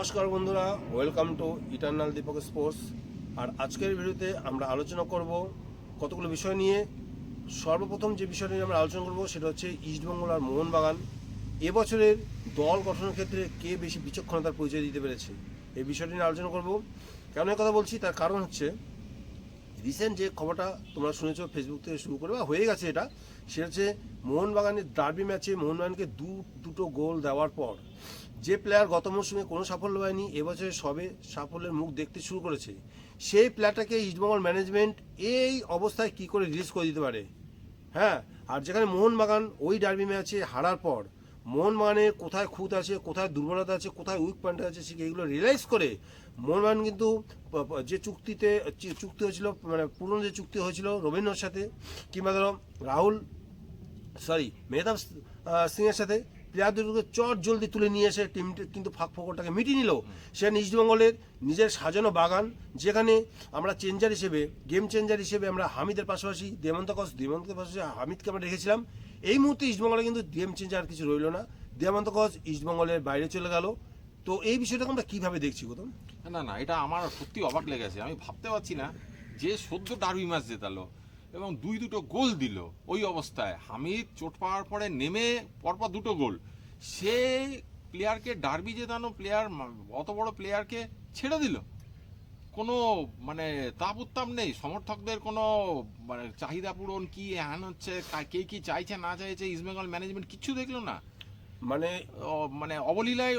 নমস্কার বন্ধুরা welcome to eternal Dipak sports আর আজকের ভিডিওতে আমরা আলোচনা করব কতগুলো বিষয় নিয়ে। সর্বপ্রথম যে বিষয় নিয়ে আমরা আলোচনা করব সেটা হচ্ছে ইস্টবেঙ্গল আর মোহনবাগান। এবছরের দল গঠনের ক্ষেত্রে কে বেশি বিচক্ষণতার পরিচয় দিতে পেরেছে? এই বিষয়টি নিয়ে আলোচনা করব। কেন কথা বলছি, তার কারণ হচ্ছে রিসেন্ট যে খবরটা তোমরা শুনেছো ফেসবুক থেকে শুরু করে বা হয়ে গেছে এটা, সেটা হচ্ছে মোহনবাগানের ডার্বি ম্যাচে মোহনবাগানকে দু, দুটো গোল দেওয়ার পর যে প্লেয়ার গত মৌসুমে কোনো সাফল্য হয়নি এবছরে সবে সাফল্যের মুখ দেখতে শুরু করেছে। সেই প্লেয়ারটাকে ইস্টবেঙ্গল ম্যানেজমেন্ট এই অবস্থায় কি করে রিলিজ করে দিতে পারে? হ্যাঁ আর যেখানে মোহনবাগান ওই ডার্বি ম্যাচে হারার পর মোহনবাগানের কোথায় খুঁত আছে, কোথায় দুর্বলতা আছে, কোথায় উইক পয়েন্ট আছে, সে এইগুলো রিয়েলাইজ করে? মন মান কিন্তু যে চুক্তিতে চুক্তি হয়েছিল মানে পুরনো যে চুক্তি হয়েছিল রবীন্দ্রর সাথে, কিংবা ধরো রাহুল সরি মেহতাব সিংয়ের সাথে প্লেয়ার দুটোকে চট জলদি তুলে নিয়ে এসে টিমটা কিন্তু ফাঁক ফোকরটাকে মিটিয়ে নিল। সেখানে ইস্টবেঙ্গলের নিজের সাজানো বাগান, যেখানে আমরা চেঞ্জার হিসেবে গেম চেঞ্জার হিসেবে আমরা হামিদের পাশাপাশি, দেমন্ত কস দেমন্তের পাশাপাশি হামিদকে আমরা রেখেছিলাম। এই মুহূর্তে ইস্টবেঙ্গলে কিন্তু গেম চেঞ্জার কিছু রইল না। দেমন্ত কস ইস্টবেঙ্গলের বাইরে চলে গেল। তো এই বিষয়টাকে আমরা কীভাবে দেখছি গৌতম? না না এটা আমার সত্যি অবাক লেগেছে। আমি ভাবতে পারছি না যে সদ্য ডারবি ম্যাচ জেতালো এবং দুই দুটো গোল দিল ওই অবস্থায়। হামিদ চোট পাওয়ার পরে নেমে পরপর দুটো গোল। সে প্লেয়ারকে ডার্বি জেতানো প্লেয়ার অত বড় প্লেয়ারকে ছেড়ে দিল। কোনো মানে তাপ উত্তাপ নেই। সমর্থকদের কোনো মানে চাহিদা পূরণ কি হ্যান হচ্ছে কে কি চাইছে না চাইছে ইস্টবেঙ্গল ম্যানেজমেন্ট কিচ্ছু দেখল না। মানে মানে অবলীলায়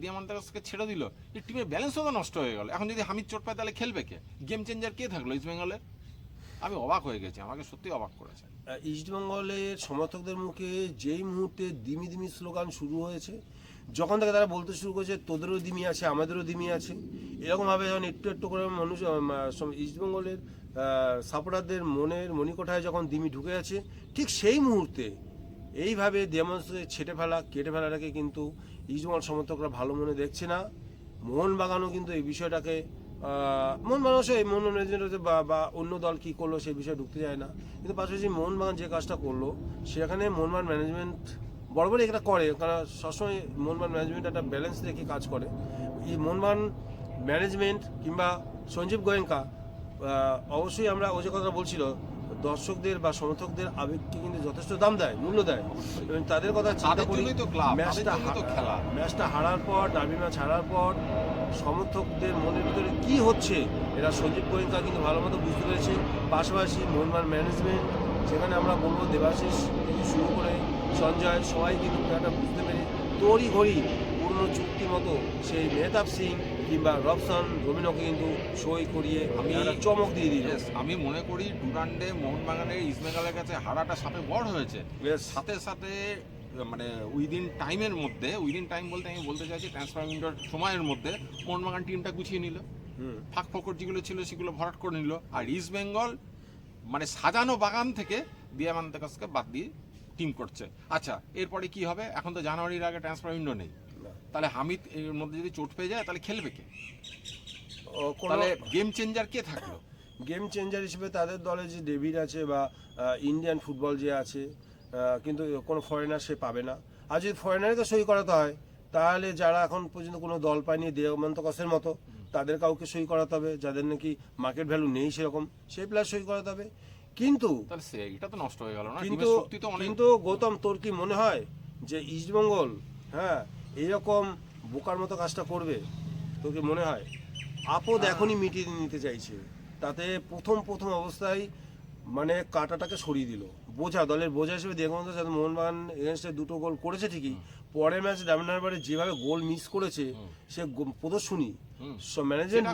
দিয়ামান্তাসকে ছেড়ে দিল। টিমের ব্যালেন্সও তো নষ্ট হয়ে গেল। এখন যদি হামিদ চোট পায় তাহলে খেলবে কে? গেম চেঞ্জার কে থাকল ইস্ট বেঙ্গলের আমি অবাক হয়ে গেছি। আমাকে সত্যি অবাক করেছে। ইস্টবেঙ্গলের সমর্থকদের মুখে যেই মুহূর্তে দিমি দিমি স্লোগান শুরু হয়েছে যখন থেকে তারা বলতে শুরু করেছে, তোদেরও দিমি আছে, আমাদেরও দিমি আছে। এরকমভাবে যখন একটু একটু করে মানুষ ইস্টবেঙ্গলের সাপোর্টারদের মনের মণিকোঠায় যখন দিমি ঢুকে আছে ঠিক সেই মুহূর্তে এইভাবে দেমাংশকে ছেটে ফেলা, কেটে ফেলাটাকে কিন্তু ইস্টবেঙ্গল সমর্থকরা ভালো মনে দেখছে না। মোহনবাগানও কিন্তু এই বিষয়টাকে মোহনবাগান অবশ্য এই মোহন ম্যানেজমেন্ট বা বা অন্য দল কী করল সেই বিষয়ে ঢুকতে যায় না। কিন্তু পাশাপাশি মোহনবাগান যে কাজটা করল, সেখানে মোহনবাগান ম্যানেজমেন্ট বরাবরই এটা করে। কারণ সবসময় মোহনবাগান ম্যানেজমেন্ট একটা ব্যালেন্স রেখে কাজ করে। এই মনমান ম্যানেজমেন্ট কিংবা সঞ্জীব গোয়েঙ্কা অবশ্যই আমরা ও যে কথা বলছিল দর্শকদের বা সমর্থকদের আবেগকে কিন্তু যথেষ্ট দাম দেয় মূল্য দেয়। এবং তাদের কথা চিন্তা করি ম্যাচটা খেলা। ম্যাচটা হারার পর ডার্বি ম্যাচ হারার পর সমর্থকদের মনের ভিতরে কি হচ্ছে এরা সঞ্জীব গোয়েঙ্কা কিন্তু ভালো মতো বুঝতে পেরেছে। পাশাপাশি মোহনবাগান ম্যানেজমেন্ট যেখানে আমরা বলব দেবাশিস থেকে শুরু করে সঞ্জয় সবাই কিন্তু একটা বুঝতে পেরে তড়ি ঘড়ি পুরনো চুক্তি মতো সেই মেহতাব সিং কিংবা রবসন রবিনকে কিন্তু সই করিয়ে আমি চমক দিয়ে দিই আমি মনে করি ডুরান্ডে মোহনবাগানের ইস্টবেঙ্গলের কাছে হারাটা সাপে বড় হয়েছে. সাথে সাথে মানে উইদিন টাইমের মধ্যে উইদিন টাইম বলতে আমি বলতে চাইছি ট্রান্সফার উইন্ডোর সময়ের মধ্যে মোহনবাগান টিমটা গুছিয়ে নিল। ফাঁক ফকর যেগুলো ছিল সেগুলো ভরাট করে নিল। আর ইস্ট বেঙ্গল মানে সাজানো বাগান থেকে দিয়ামান্তাকাসকে বাদ দিয়ে টিম করছে। আচ্ছা এরপরে কি হবে? এখন তো জানুয়ারির আগে ট্রান্সফার উইন্ডো নেই। তাহলে হামিদ এর মধ্যে যদি চোট পেয়ে যায় তাহলে খেলবে কে? তাহলে গেম চেঞ্জার কে থাকল? গেম চেঞ্জার হিসেবে তাদের দলে যে ডেভিড আছে বা ইন্ডিয়ান ফুটবল যে আছে কিন্তু কোনো ফরেনার সে পাবে না। আর যদি ফরেনারে তো সই করাতে হয় তাহলে যারা এখন পর্যন্ত কোনো দল পায়নি দেবমন্ত কসের মতো তাদের কাউকে সই করাতে হবে। যাদের নাকি মার্কেট ভ্যালু নেই সেরকম সেই প্লেয়ার সই করাতে হবে। কিন্তু এটা তো নষ্ট হয়ে গেল না? কিন্তু কিন্তু গৌতম তোর কি মনে হয় যে ইস্টবেঙ্গল হ্যাঁ এইরকম বোকার মতো কাজটা করবে? তোর কি মনে হয়? আপদ এখনই মিটিয়ে নিতে চাইছে। তাতে প্রথম প্রথম অবস্থায় মানে কাটাটাকে সরিয়ে দিল। বোঝা দলের বোঝা হিসেবে দেখুন মোহনবাগান এগেনস্টে দুটো গোল করেছে ঠিকই পরের ম্যাচ ডায়মন্ডারবারে যেভাবে গোল মিস করেছে সে প্রদর্শনী। সেটা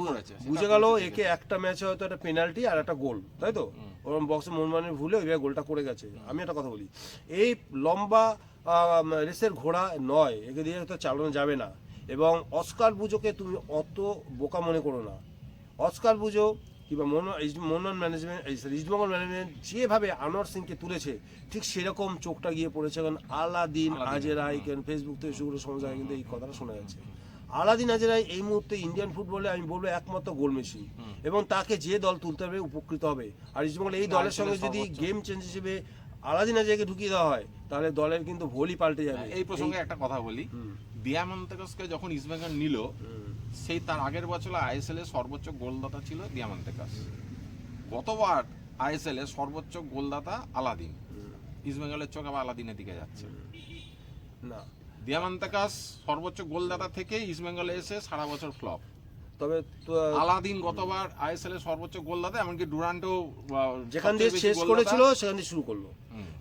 বুঝে গেল একে একটা ম্যাচে হয়তো একটা পেনাল্টি আর একটা গোল তাই তো? ওরকম বক্সে মোহনবাগানের ভুলে ওইভাবে গোলটা করে গেছে। আমি একটা কথা বলি এই লম্বা রেসের ঘোড়া নয় একে দিয়ে তো চালানো যাবে না। এবং অস্কার বুজোকে তুমি অত বোকা মনে করো না। অস্কার বুজো কিংবা মোহন ম্যানেজমেন্ট ইস্টবেঙ্গল ম্যানেজমেন্ট যেভাবে আনোয়ার সিংকে তুলেছে ঠিক সেরকম চোখটা গিয়ে পড়েছে কারণ আলাদিন আলাদিন, আজেরাই কেন ফেসবুক থেকে শুরু করে সময় কিন্তু এই কথাটা শোনা যাচ্ছে। আলাদিন আজেরাই এই মুহূর্তে ইন্ডিয়ান ফুটবলে আমি বলব একমাত্র গোল মেশিন এবং তাকে যে দল তুলতে হবে উপকৃত হবে। আর ইস্টবেঙ্গল এই দলের সঙ্গে যদি গেম চেঞ্জ হিসেবে আলাদিন আজেরাকে ঢুকিয়ে দেওয়া হয় তাহলে দলের কিন্তু ভোলই পাল্টে যাবে। এই প্রসঙ্গে একটা কথা বলি। দিয়ামান্তেকাসকে যখন ইস্টবেঙ্গল নিল সেই তার আগের বছর আইএসএল এর সর্বোচ্চ গোলদাতা ছিল দিয়ামান্তেকাস গতবার আইএসএল এর সর্বোচ্চ গোলদাতা আলাদিন। ইস্টবেঙ্গলের চোখ আবার আলাদিনের দিকে যাচ্ছে। না। দিয়ামান্তেকাস সর্বোচ্চ গোলদাতা থেকে ইস্টবেঙ্গলে এসে সারা বছর ফ্লপ। তবে আলাদিন গতবার আইএসএল এর সর্বোচ্চ গোলদাতা এমনকি ডুরান্টো যেখান দিয়ে শেষ করেছিল সেখান দিয়ে শুরু করল।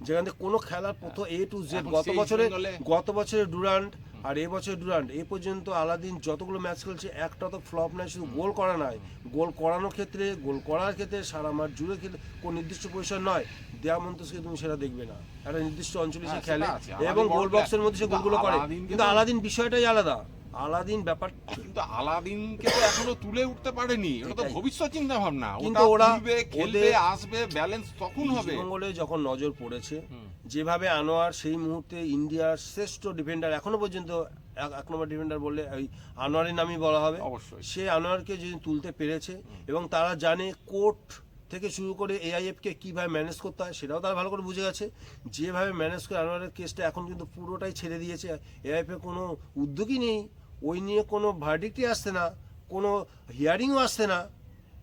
যেখান থেকে কোনো খেলার প্রথম এ টু জেড গত বছরে গত বছরে ডুরান্ট আর এই বছরে ডুরান্ট এই পর্যন্ত আলাদিন যতগুলো ম্যাচ খেলছে একটা তো ফ্লপ নাই শুধু গোল করা নয়। গোল করানোর ক্ষেত্রে গোল করার ক্ষেত্রে সারা মাঠ জুড়ে খেলে কোন নির্দিষ্ট পজিশন নয়। দেয়া মন্তসকে তুমি সেটা দেখবে না। একটা নির্দিষ্ট অঞ্চলে সে হ্যাঁ, খেলে এবং গোল বক্সের মধ্যে সে গোলগুলো করে। কিন্তু আলাদিন বিষয়টাই আলাদা। আলাদিন ব্যাপার। কিন্তু আলাদিনকে তো এখনও তুলে উঠতে পারেনি এটা তো ভবিষ্যৎ চিন্তা ভাবনা কিন্তু ওটা ওরা- খেলবে আসবে ব্যালেন্স তখন হবে। মঙ্গলে যখন নজর পড়েছে যেভাবে আনোয়ার সেই মুহূর্তে ইন্ডিয়ার শ্রেষ্ঠ ডিফেন্ডার এখনও পর্যন্ত এক- এক নম্বর ডিফেন্ডার বললে ওই আনোয়ারের নামই বলা হবে। অবশ্যই। সে আনোয়ারকে যদি তুলতে পেরেছে এবং তারা জানে কোর্ট থেকে শুরু করে এআইএফকে কীভাবে ম্যানেজ করতে হয় সেটাও তারা ভালো করে বুঝে গেছে। যেভাবে ম্যানেজ করে আনোয়ারের কেসটা এখন কিন্তু পুরোটাই ছেড়ে দিয়েছে। এআইএফের কোনো উদ্যোগই নেই। ওই নিয়ে কোনো ভার্ডিক্টই আসছে না, কোনো হিয়ারিংও আসছে না।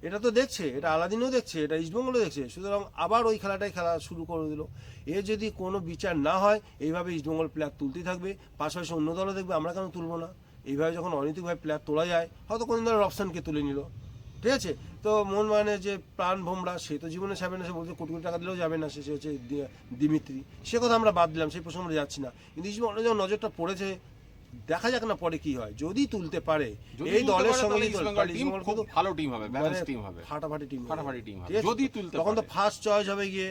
এটা তো দেখছে, এটা আলাদিনও দেখছে, এটা ইস্টবেঙ্গলও দেখছে। সুতরাং আবার ওই খেলাটাই খেলা শুরু করে দিল। এ যদি কোনো বিচার না হয়, এইভাবে ইস্টবেঙ্গল প্লেয়ার তুলতেই থাকবে, পাশাপাশি অন্য দলও দেখবে, আমরা কেন তুলবো না? এইভাবে যখন অনৈতিকভাবে প্লেয়ার তোলা যায়, হয়তো কোনো দলের অপশানকে তুলে নিল। ঠিক আছে? তো মন মানে যে প্রাণ ভোমরা, সে তো জীবনে যাবে না, সে বলছে কোটি কোটি টাকা দিলেও যাবে না, সে হচ্ছে দিমিত্রি। সে কথা আমরা বাদ দিলাম, সেই প্রসঙ্গে যাচ্ছি না। কিন্তু ইস্টবেঙ্গল যখন নজরটা পড়েছে দেখা যাক না পরে কি হয়। যদি তুলতে পারে এই দলের সঙ্গে টিম খুব ভালো টিম হবে ব্যালেন্স মানে টিম হবে। ফাটাফাটি টিম ফাটাফাটি team হবে। যদি তুলতে তখন তো ফার্স্ট চয়েস হবে গিয়ে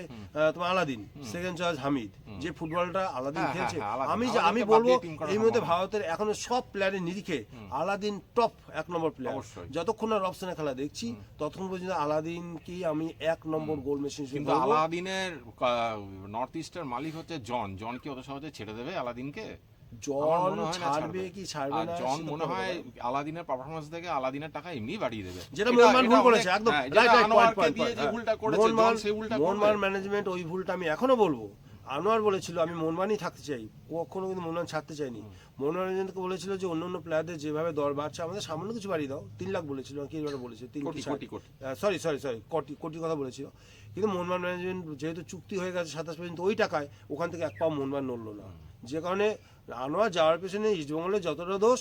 তোমার আলাদিন সেকেন্ড চয়েস হামিদ যে ফুটবলটা আলাদিন হ্যাঁ, খেলছে। হ্যাঁ, আমি আমি বলব এই মুহূর্তে ভারতের এখনও সব প্লেয়ারের নিরিখে। আলাদিন টপ এক নম্বর প্লেয়ার যতক্ষণ না রবসনের খেলা দেখছি ততক্ষণ পর্যন্ত আলাদিনকেই আমি এক নম্বর গোল মেশিন কিন্তু আলাদিনের নর্থ ইস্টের মালিক হচ্ছে জন। জন কি অত সহজে ছেড়ে দেবে আলাদিনকে? ছাড়বে কি ছাড়বে না জন মনে হয় আলাদিনের পারফরমেন্স থেকে আলাদিনের টাকা এমনি বাড়িয়ে দেবে। যেটা এটা ভুল করেছে একদম রাইট রাইট পয়েন্ট পয়েন্ট যে ভুলটা করেছে জন সেই ভুলটা করবে। ম্যানেজমেন্ট ওই ভুলটা আমি এখনও বলব। আনোয়ার বলেছিল আমি থাকতে চাই। কখনো কিন্তু ছাড়তে চাইনি ম্যানেজমেন্টকে বলেছিল যে অন্য অন্য প্লেয়ারদের যেভাবে দর বাড়ছে আমাদের সামান্য কিছু বাড়িয়ে দাও। তিন লাখ বলেছিল কি এবার বলেছে? তিন কোটি, কোটি, কোটি। Sorry sorry sorry crore crore কথা বলেছিল। কিন্তু মোহনবাগান ম্যানেজমেন্ট যেহেতু চুক্তি হয়ে গেছে সাতাশ পর্যন্ত ওই টাকায় ওখান থেকে এক পাও মোহনবাগান নড়লো না। যে কারণে আনোয়ার যাওয়ার পেছনে ইস্টবেঙ্গলের যতটা দোষ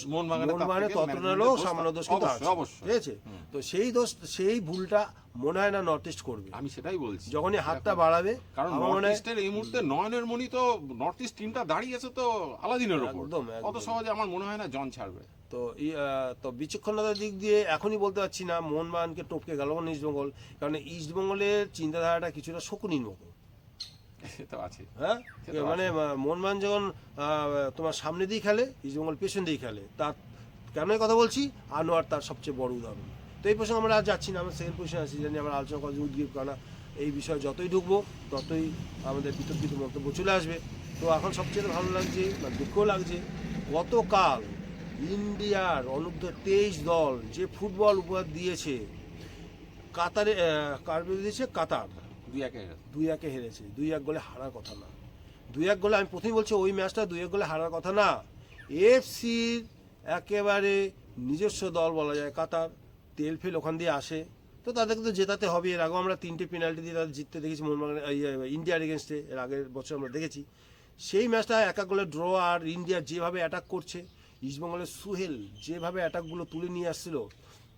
থেকে ততটা হলেও সামান্য দোষ কিন্তু আছে ঠিক আছে? তো সেই দোষ সেই ভুলটা মনে হয় না নর্থ ইস্ট করবে। আমি সেটাই বলছি। যখনই হাতটা বাড়াবে কারণ নর্থ ইস্টের এই মুহূর্তে নয়নের তো নর্থ ইস্ট টিমটা দাঁড়িয়েছে তো আলাদিনের ওপর। অত সহজে আমার মনে হয় না জন ছাড়বে। তো তো বিচক্ষণতার দিক দিয়ে এখনই বলতে পারছি না মোহনবাগানকে টপকে গেল ইস্টবেঙ্গল কারণ ইস্টবেঙ্গলের চিন্তাধারাটা কিছুটা শকুনির মতো। সে তো আছে। হ্যাঁ? মানে মোহনবাগান যখন তোমার সামনে দিয়ে খেলে ইস্টবেঙ্গল পেছন দিয়ে খেলে তার কেন কথা বলছি? আনোয়ার তার সবচেয়ে বড় উদাহরণ। তো এই প্রসঙ্গে আমরা আর যাচ্ছি না আমরা সেকেন্ড পজিশন আছি জানি আমরা আলোচনা করা উদ্গীপ কেন এই বিষয়ে যতই ঢুকবো ততই আমাদের বিতর্কিত মন্তব্য চলে আসবে। তো এখন সবচেয়ে ভালো লাগছে বা দুঃখও লাগছে গতকাল ইন্ডিয়ার অনূর্ধ্ব তেইশ দল যে ফুটবল উপহার দিয়েছে কাতারে কার দিয়েছে? কাতার। দুই একে হেরেছে। দুই এক গোলে হারার কথা না। দুই এক গোলে, আমি প্রথমেই বলছি ওই ম্যাচটা দুই এক গোলে হারার কথা না। এফসির একেবারে নিজস্ব দল বলা যায় কাতার। তেল ফেল ওখান দিয়ে আসে। তো তাদেরকে তো জেতাতে হবে। এর আগেও আমরা তিনটে পেনাল্টি দিয়ে তাদের জিততে দেখেছি মোহনবাগান ইন্ডিয়ার এগেনস্টে এর আগের বছর আমরা দেখেছি। সেই ম্যাচটা এক এক গোলে ড্র আর ইন্ডিয়া যেভাবে অ্যাটাক করছে ইস্টবেঙ্গলের সুহেল যেভাবে অ্যাটাকগুলো তুলে নিয়ে আসছিল,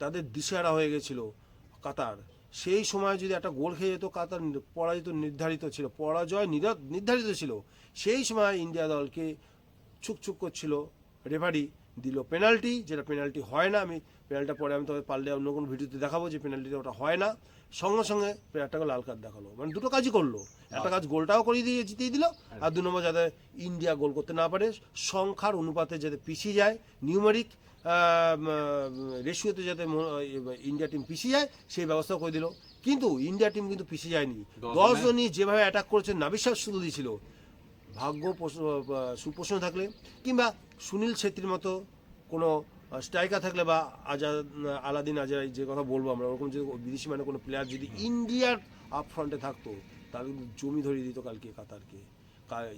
তাদের দিশেহারা হয়ে গেছিল কাতার। সেই সময় যদি একটা গোল খেয়ে যেত, কাতার পরাজিত নির্ধারিত ছিল, পরাজয় নিরা- নির্ধারিত ছিল। সেই সময় ইন্ডিয়া দলকে ছুকছুক করছিল রেফারি দিল পেনাল্টি যেটা পেনাল্টি হয় না, আমি পেনাল্টিটা পরে আমি তবে পারলে অন্য কোনো ভিডিওতে দেখাবো যে পেনাল্টিটা ওটা হয় না। সঙ্গে সঙ্গে প্লেয়ারটাকে লাল কার্ড দেখাল। মানে দুটো কাজই করল। একটা কাজ গোলটাও করিয়ে দিয়ে জিতিয়ে দিল, আর দু নম্বর যাতে ইন্ডিয়া গোল করতে না পারে, সংখ্যার অনুপাতে যাতে পিছিয়ে যায় নিউমারিক রেশিওতে যাতে ইন্ডিয়া টিম পিছিয়ে যায় সেই ব্যবস্থা করে দিল। কিন্তু ইন্ডিয়া টিম কিন্তু পিছিয়ে যায়নি। দশ দশ জনই যেভাবে অ্যাটাক করেছে নাবিশ্বাস শুধু দিয়েছিল। ভাগ্য প্রশ্ন- সুপ্রশ্ন থাকলে কিংবা সুনীল ছেত্রীর মতো কোনো স্ট্রাইকার থাকলে বা আজাদ আলাদিন আজাদ যে কথা বলব আমরা ওরকম যদি বিদেশি মানে কোনো প্লেয়ার যদি ইন্ডিয়ার আপ ফ্রন্টে থাকতো তাহলে জমি ধরিয়ে দিত কালকে কাতারকে।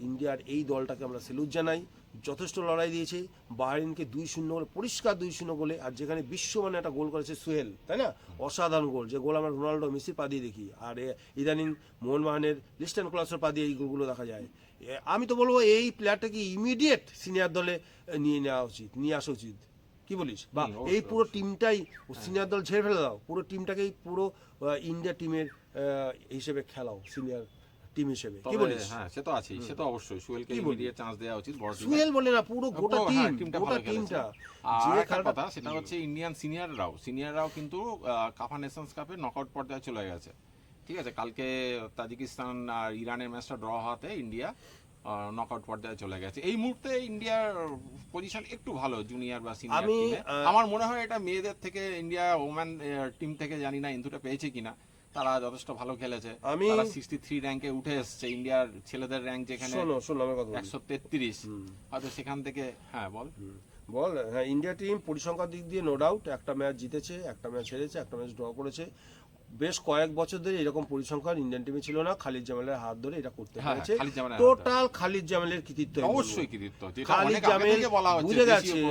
ইন্ডিয়ার এই দলটাকে আমরা সেলুট জানাই। যথেষ্ট লড়াই দিয়েছে। বাহরিনকে দুই শূন্য গোলে পরিষ্কার দুই শূন্য গোলে আর যেখানে বিশ্বমানে একটা গোল করেছে সুহেল তাই না? অসাধারণ গোল। যে গোল আমরা রোনাল্ডো মেসি পা দিয়ে দেখি আর ইদানিং মোহনবাগানের লিস্টন ক্লাসের পা দিয়ে এই গোলগুলো দেখা যায়। আমি তো বলব এই প্লেয়ারটাকে ইমিডিয়েট সিনিয়র দলে নিয়ে নেওয়া উচিত নিয়ে আসা উচিত? কি বলিস? বা এই পুরো টিমটাই সিনিয়র দল ছেড়ে ফেলে দাও পুরো টিমটাকেই পুরো ইন্ডিয়া টিমের হিসেবে খেলাও সিনিয়র টিম হিসেবে। কি বলিস? হ্যাঁ সে তো আছেই সে তো অবশ্যই। সুয়েলকে ইমিডিয়েট চান্স দেওয়া উচিত বড় টিমে। বলে না পুরো গোটা টিম হ্যাঁ, গোটা টিমটা আর যে একটা কথা সেটা হচ্ছে ইন্ডিয়ান সিনিয়ররাও সিনিয়ররাও কিন্তু কাফা নেশনস কাপে নকআউট পর্যায়ে চলে গেছে। ঠিক আছে কালকে তাজিকিস্তান আর ইরানের ম্যাচটা ড্র হওয়াতে ইন্ডিয়া নকআউট পর্যায়ে চলে গেছে। এই মুহূর্তে ইন্ডিয়ার পজিশন একটু ভালো জুনিয়র বা সিনিয়র টিমে আমার মনে হয় এটা মেয়েদের থেকে ইন্ডিয়া ওম্যান টিম থেকে জানি না ইন্দুটা পেয়েছে কিনা। তারা যথেষ্ট ভালো খেলেছে। আমি- সিক্সটি থ্রি র্যাঙ্কে উঠে এসছে। ইন্ডিয়ার ছেলেদের র্যাঙ্ক যেখানে। একশো তেত্রিশ। হয়তো সেখান থেকে হ্যাঁ বল। বল হ্যাঁ ইন্ডিয়া টিম পরিসংখ্যার দিক দিয়ে নো ডাউট একটা ম্যাচ জিতেছে একটা ম্যাচ হেরেছে একটা ম্যাচ ড্র করেছে। বেশ কয়েক বছর ধরে এরকম পরিসংখ্যান ইন্ডিয়ান টিমে ছিল না। খালিদ জামালের হাত ধরে এটা করতে হ্যাঁ, পেরেছে। টোটাল খালিদ জামালের কৃতিত্ব অবশ্যই কৃতিত্ব। খালিদ জামিল বুঝে গেছে।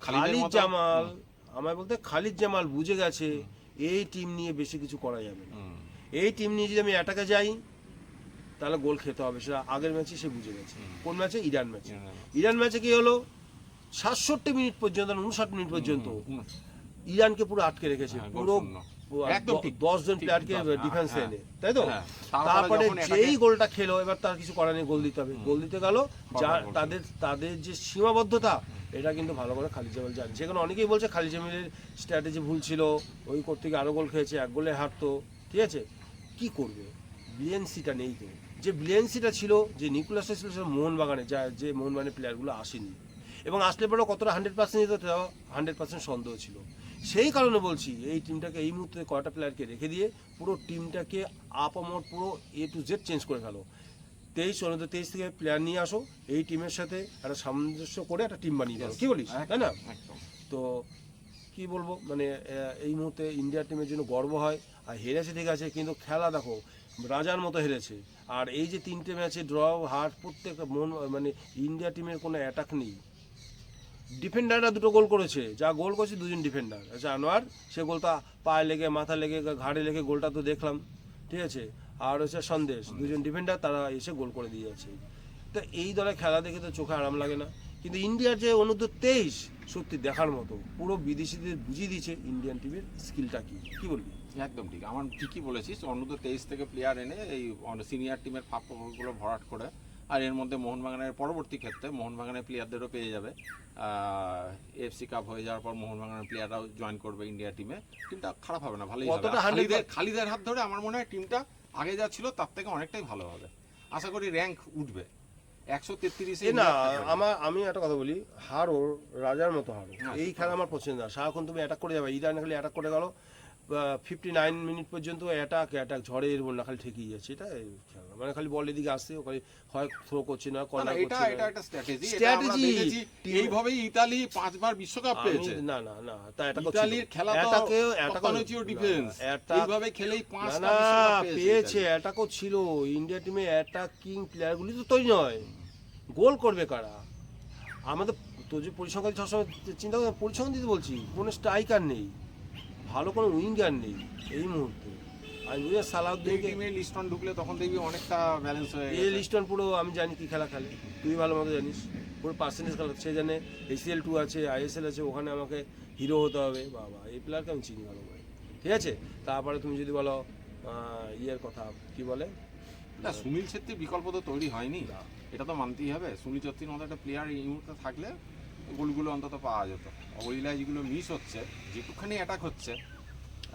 খালিদ জামাল আমায় বলতে খালিদ জামাল বুঝে গেছে। এই টিম নিয়ে বেশি কিছু করা যাবে না। এই টিম নিয়ে যদি আমি অ্যাটাকে যাই তাহলে গোল খেতে হবে। সেটা আগের ম্যাচে সে বুঝে গেছে। কোন ম্যাচে ইরান ম্যাচে ইরান ম্যাচে কি হলো? সাতষট্টি মিনিট পর্যন্ত উনষাট মিনিট পর্যন্ত ইরানকে পুরো আটকে রেখেছে। হ্যাঁ, পুরো একদম ঠিক, দশজন প্লেয়ারকে ডিফেন্সে এনে তাই তো? হ্যাঁ, তারপরে যেই গোলটা খেলো এবার তার কিছু করার নেই গোল দিতে হবে। গোল দিতে গেল যা তাদের তাদের যে সীমাবদ্ধতা এটা কিন্তু ভালো করে খালিদ জামাল জানে। যেখানে অনেকেই বলছে খালিদ জামিলের স্ট্র্যাটেজি ভুল ছিল ওই করতে গিয়ে আরও গোল খেয়েছে এক গোলে হারতো ঠিক আছে? কি করবে? ব্লিয়েন্সিটা নেই তো। যে ব্লিয়েন্সিটা ছিল যে নিকুলাসটা ছিল সেটা মোহনবাগানে যা যে মোহনবাগানের প্লেয়ারগুলো আসেনি। এবং আসলে পরেও কতটা হান্ড্রেড পার্সেন্ট দিত হান্ড্রেড পার্সেন্ট সন্দেহ ছিল। সেই কারণে বলছি এই টিমটাকে এই মুহূর্তে কয়টা প্লেয়ারকে রেখে দিয়ে পুরো টিমটাকে আপামর পুরো এ টু জেড চেঞ্জ করে ফেলো। তেইশ অনূর্ধ্ব তেইশ থেকে প্লেয়ার নিয়ে আসো এই টিমের সাথে একটা সামঞ্জস্য করে একটা টিম বানিয়ে ফেলো। কি বলিস? তাই না? তো কি বলব? মানে এই মুহূর্তে ইন্ডিয়া টিমের জন্য গর্ব হয়। আর হেরেছে ঠিক আছে কিন্তু খেলা দেখো রাজার মতো হেরেছে। আর এই যে তিনটে ম্যাচে ড্র হার প্রত্যেকটা মন মানে ইন্ডিয়া টিমের কোনো অ্যাটাক নেই। ডিফেন্ডাররা দুটো গোল করেছে। যা গোল করেছে দুজন ডিফেন্ডার। আচ্ছা আনোয়ার, সে গোলটা পায়ে লেগে, মাথা লেগে, ঘাড়ে লেগে গোলটা তো দেখলাম, ঠিক আছে? আর হচ্ছে সন্দেশ, দুজন ডিফেন্ডার, তারা এসে গোল করে দিয়ে যাচ্ছে। তো এই দলে খেলা দেখে তো চোখে আরাম লাগে না। কিন্তু ইন্ডিয়ার যে অনূর্ধ্ব তেইশ সত্যি দেখার মতো, পুরো বিদেশিদের বুঝিয়ে দিয়েছে ইন্ডিয়ান টিমের স্কিলটা কি। কি বলবি? একদম ঠিক। আমার ঠিকই বলেছিস অন্যদের তেইশ থেকে প্লেয়ার এনে এই সিনিয়র টিমের ফাঁকগুলো ভরাট করে আর এর মধ্যে মোহনবাগানের পরবর্তী ক্ষেত্রে মোহনবাগানের প্লেয়ারদেরও পেয়ে যাবে। এফসি কাপ হয়ে যাওয়ার পর মোহনবাগানের প্লেয়াররাও জয়েন করবে ইন্ডিয়া টিমে টিমটা খারাপ হবে না ভালোই হবে। কতটা আর 100 খালিদের খালিদের হাত ধরে আমার মনে হয় টিমটা আগে যা ছিল তার থেকে অনেকটাই ভালো হবে। আশা করি র্যাঙ্ক উঠবে। একশো তেত্রিশে না আমার আমি একটা কথা বলি হারো রাজার মতো হারো। হ্যাঁ, এই খেলা আমার পছন্দ না। সারাক্ষণ তুমি অ্যাটাক করে যাবে ইরান খালি অ্যাটাক করে গেল ফিফটি নাইন মিনিট পর্যন্ত অ্যাটাক অ্যাটাক ঝড়ে এর না খালি ঠেকেই যাচ্ছে এটা খেলা মানে খালি বল এদিকে আসছে ওখানে হয় থ্রো করছে না না, কর্নার এটা করছে এটা না একটা স্ট্র্যাটেজি team- এইভাবেই ইতালি পাঁচবার বিশ্বকাপ পেয়েছে। না না না তা এটা ইতালির খেলা তো তখনও ডিফেন্স এইভাবে খেলেই পাঁচটা বিশ্বকাপ পেয়েছে পেয়েছে অ্যাটাকও ছিল। ইন্ডিয়া টিমে অ্যাটাকিং প্লেয়ারগুলি তো তৈরি নয়। গোল করবে কারা? আমাদের তো যে পরিসংখ্যান সবসময় চিন্তা করে পরিসংখ্যান দিতে বলছি কোনো স্ট্রাইকার নেই। ভালো কোনো উইঙ্গার নেই এই মুহূর্তে। আমি বুঝে এই সালাউদ্দিনকে লিস্টন ঢুকলে তখন দেখবি অনেকটা ব্যালেন্স হয়ে এ গেছে। লিস্টন পুরো আমি জানি কি খেলা খেলে। তুই ভালো মতো জানিস। পুরো পার্সেন্টেজ খেলা সে জানে এসিএল টু আছে আইএসএল আছে ওখানে আমাকে হিরো হতে হবে। বাবা এই প্লেয়ারকে আমি চিনি ভালো করে। ঠিক আছে? তারপরে তুমি যদি বলো ইয়ের কথা কি বলে? না সুনীল ছেত্রীর বিকল্প তো তৈরি হয়নি। এটা তো মানতেই হবে। সুনীল ছেত্রীর মতো একটা প্লেয়ার এই মুহূর্তে থাকলে গোলগুলো অন্তত পাওয়া যেত। ওই যেগুলো মিস হচ্ছে যেটুকখানি অ্যাটাক হচ্ছে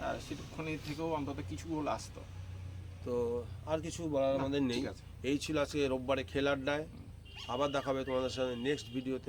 সেটুখানি সেটুকখানি থেকেও অন্তত কিছু গোল আসতো। তো আর কিছু বলার আমাদের নেই। আছে। এই ছিল আজকে রোববারে খেলার ডায় আবার দেখাবে তোমাদের সাথে নেক্সট ভিডিওতে